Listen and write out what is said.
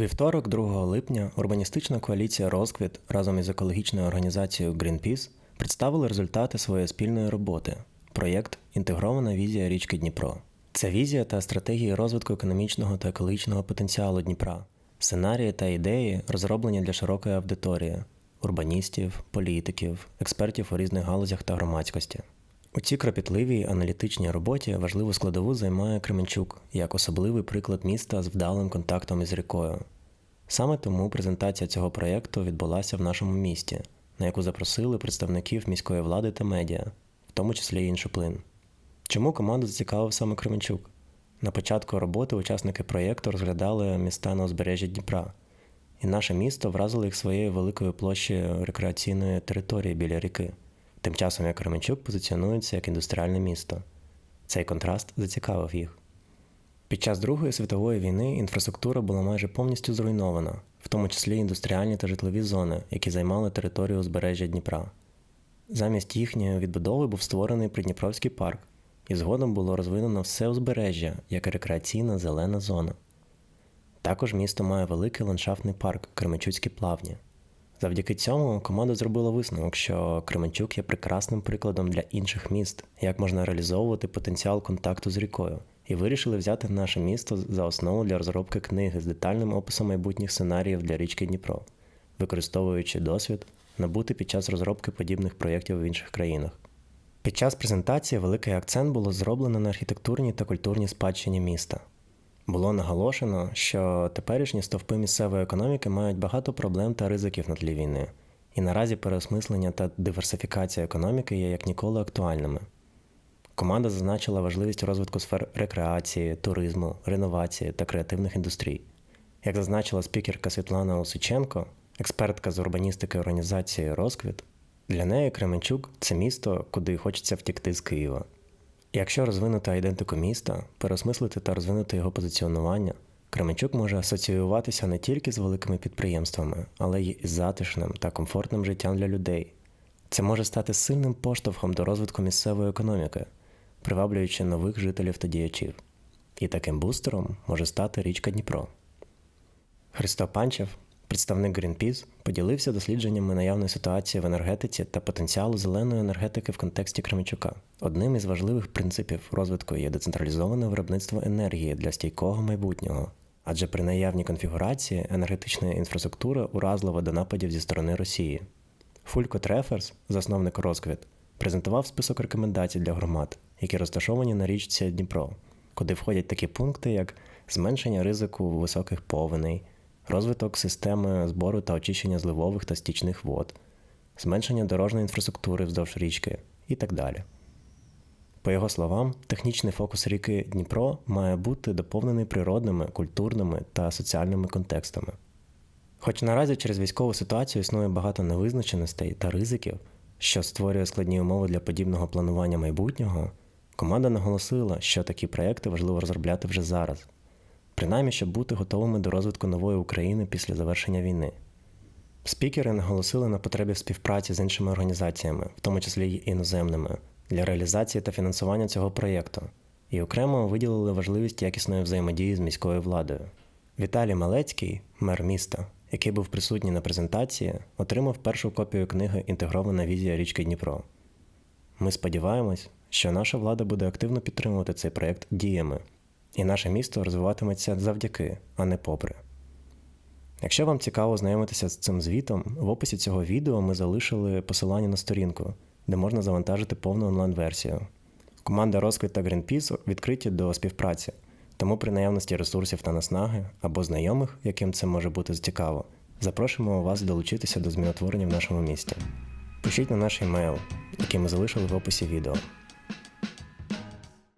вівторок, 2 липня, урбаністична коаліція Розквіт разом із екологічною організацією Greenpeace представили результати своєї спільної роботи. Проєкт Інтегрована візія річки Дніпро. Це візія та стратегії розвитку економічного та екологічного потенціалу Дніпра, сценарії та ідеї, розроблені для широкої аудиторії урбаністів, політиків, експертів у різних галузях та громадськості. У цій кропітливій аналітичній роботі важливу складову займає Кременчук як особливий приклад міста з вдалим контактом із рікою. Саме тому презентація цього проєкту відбулася в нашому місті, на яку запросили представників міської влади та медіа, в тому числі іншоплин. Чому команду зацікавив саме Кременчук? На початку роботи учасники проєкту розглядали міста на узбережжі Дніпра, і наше місто вразило їх своєю великою площею рекреаційної території біля ріки. Тим часом як Кременчук позиціонується як індустріальне місто. Цей контраст зацікавив їх. Під час Другої світової війни інфраструктура була майже повністю зруйнована, в тому числі індустріальні та житлові зони, які займали територію узбережжя Дніпра. Замість їхньої відбудови був створений Придніпровський парк, і згодом було розвинено все узбережжя як рекреаційна зелена зона. Також місто має великий ландшафтний парк Кременчуцькі плавні. Завдяки цьому команда зробила висновок, що Кременчук є прекрасним прикладом для інших міст, як можна реалізовувати потенціал контакту з рікою, і вирішили взяти наше місто за основу для розробки книги з детальним описом майбутніх сценаріїв для річки Дніпро, використовуючи досвід, набутий під час розробки подібних проєктів в інших країнах. Під час презентації великий акцент було зроблено на архітектурній та культурній спадщині міста. Було наголошено, що теперішні стовпи місцевої економіки мають багато проблем та ризиків на тлі війни, і наразі переосмислення та диверсифікація економіки є як ніколи актуальними. Команда зазначила важливість розвитку сфер рекреації, туризму, реновації та креативних індустрій. Як зазначила спікерка Світлана Осиченко, експертка з урбаністики організації Розквіт, для неї Кременчук це місто, куди хочеться втікти з Києва. Якщо розвинути ідентику міста, переосмислити та розвинути його позиціонування, Кременчук може асоціюватися не тільки з великими підприємствами, але й із затишним та комфортним життям для людей. Це може стати сильним поштовхом до розвитку місцевої економіки, приваблюючи нових жителів та діячів. І таким бустером може стати річка Дніпро. Христо Панчев, представник Greenpeace, поділився дослідженнями наявної ситуації в енергетиці та потенціалу зеленої енергетики в контексті Кременчука. Одним із важливих принципів розвитку є децентралізоване виробництво енергії для стійкого майбутнього, адже при наявній конфігурації енергетична інфраструктура уразлива до нападів зі сторони Росії. Фулько Треферс, засновник Розквіт, презентував список рекомендацій для громад, які розташовані на річці Дніпро, куди входять такі пункти, як зменшення ризику високих повеней, розвиток системи збору та очищення зливових та стічних вод, зменшення дорожньої інфраструктури вздовж річки і так далі. По його словам, технічний фокус ріки Дніпро має бути доповнений природними, культурними та соціальними контекстами. Хоч наразі через військову ситуацію існує багато невизначеностей та ризиків, що створює складні умови для подібного планування майбутнього, команда наголосила, що такі проекти важливо розробляти вже зараз, принаймні, щоб бути готовими до розвитку нової України після завершення війни. Спікери наголосили на потребі співпраці з іншими організаціями, в тому числі й іноземними, для реалізації та фінансування цього проєкту, і окремо виділили важливість якісної взаємодії з міською владою. Віталій Малецький, мер міста, який був присутній на презентації, отримав першу копію книги Інтегрована візія річки Дніпро. Ми сподіваємось, що наша влада буде активно підтримувати цей проєкт діями, і наше місто розвиватиметься завдяки, а не попри. Якщо вам цікаво знайомитися з цим звітом, в описі цього відео ми залишили посилання на сторінку, де можна завантажити повну онлайн-версію. Команда Розквіт та Greenpeace відкриті до співпраці, тому при наявності ресурсів та наснаги або знайомих, яким це може бути цікаво, запрошуємо вас долучитися до змінотворення в нашому місті. Пишіть на наш емейл, який ми залишили в описі відео.